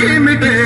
game again.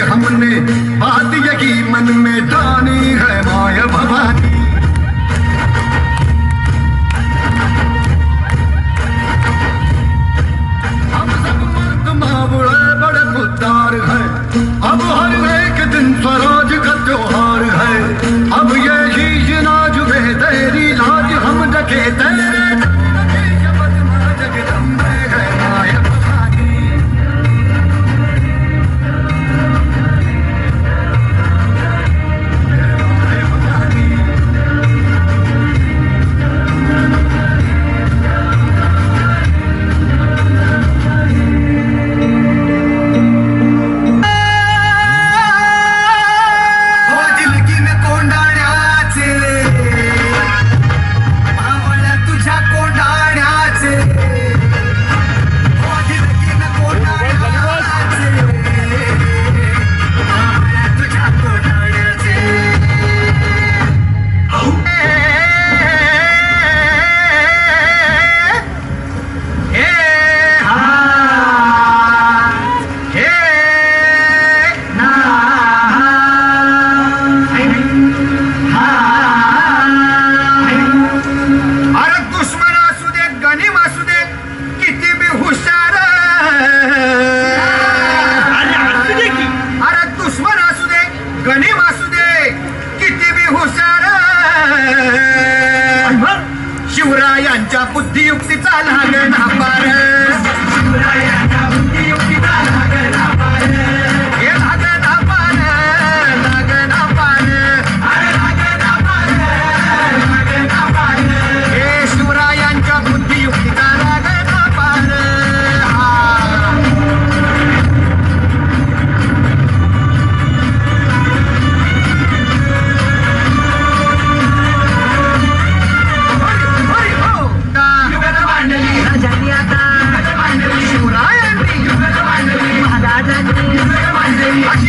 100 hoppers. Thank you.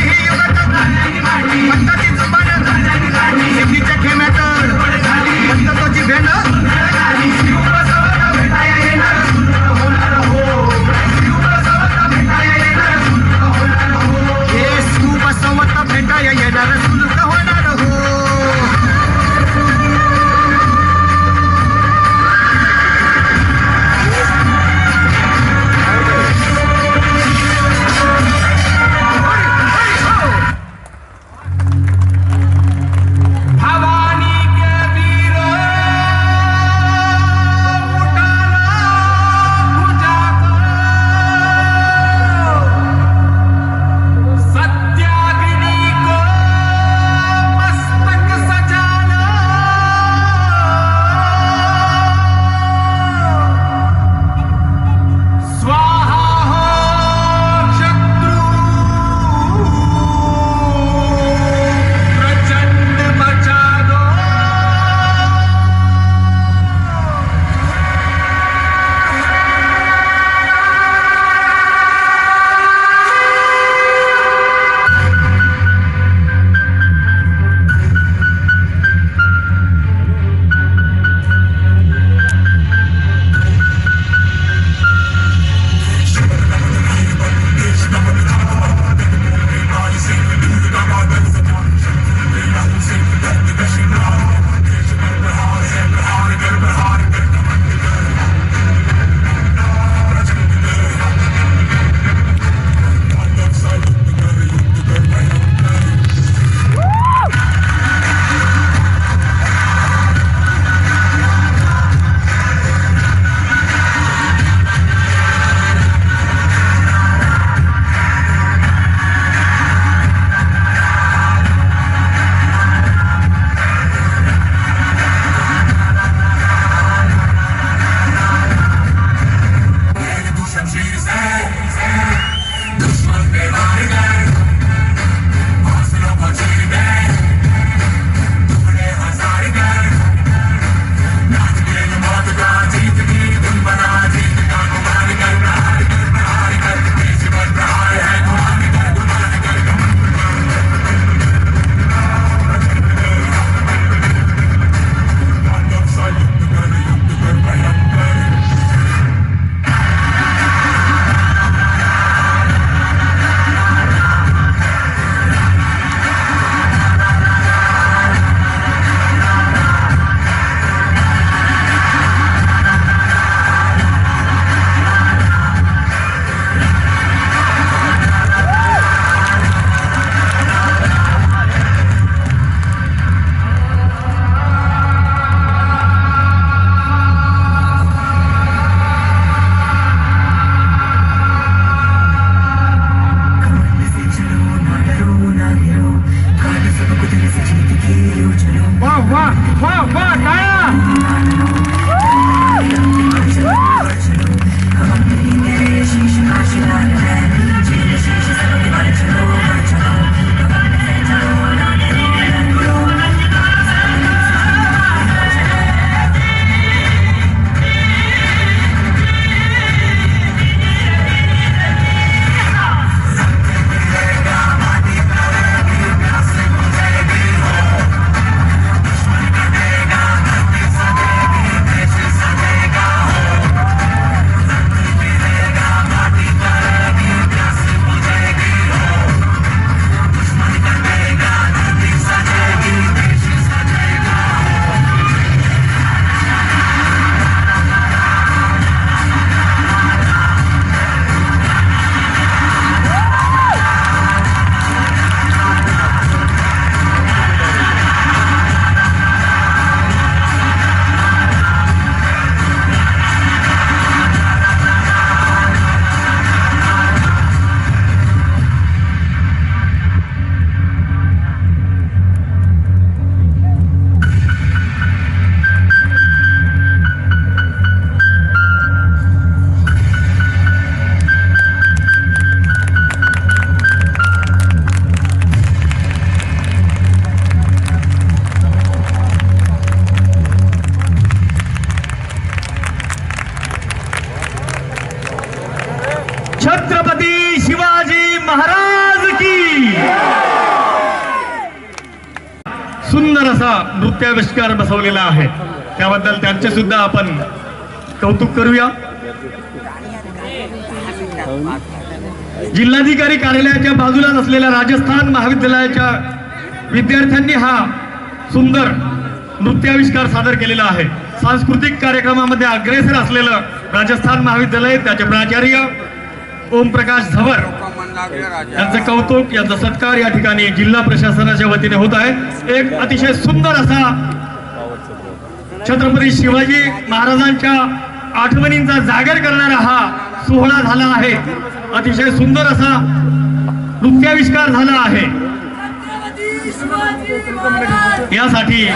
सत्याविष्कार बसवलेला आहे. त्याबद्दल त्यांचे सुद्धा आपण कौतुक करूया. जिल्हाधिकारी कार्यालयाच्या बाजूलाच असलेल्या राजस्थान महाविद्यालयाच्या विद्यार्थ्यांनी हा सुंदर नृत्याविष्कार सादर केलेला आहे. सांस्कृतिक कार्यक्रमामध्ये अग्रेसर असलेलं राजस्थान महाविद्यालय त्याचे प्राचार्य ओमप्रकाश झवर यांचं कौतुक यांचा सत्कार या ठिकाणी जिल्हा प्रशासनाच्या वतीने होत आहे. एक अतिशय सुंदर असा छत्रपती शिवाजी महाराजांच्या आठवणींचा जागर करणारा हा सोहळा झाला आहे. अतिशय सुंदर असा नृत्याविष्कार झाला आहे. यासाठी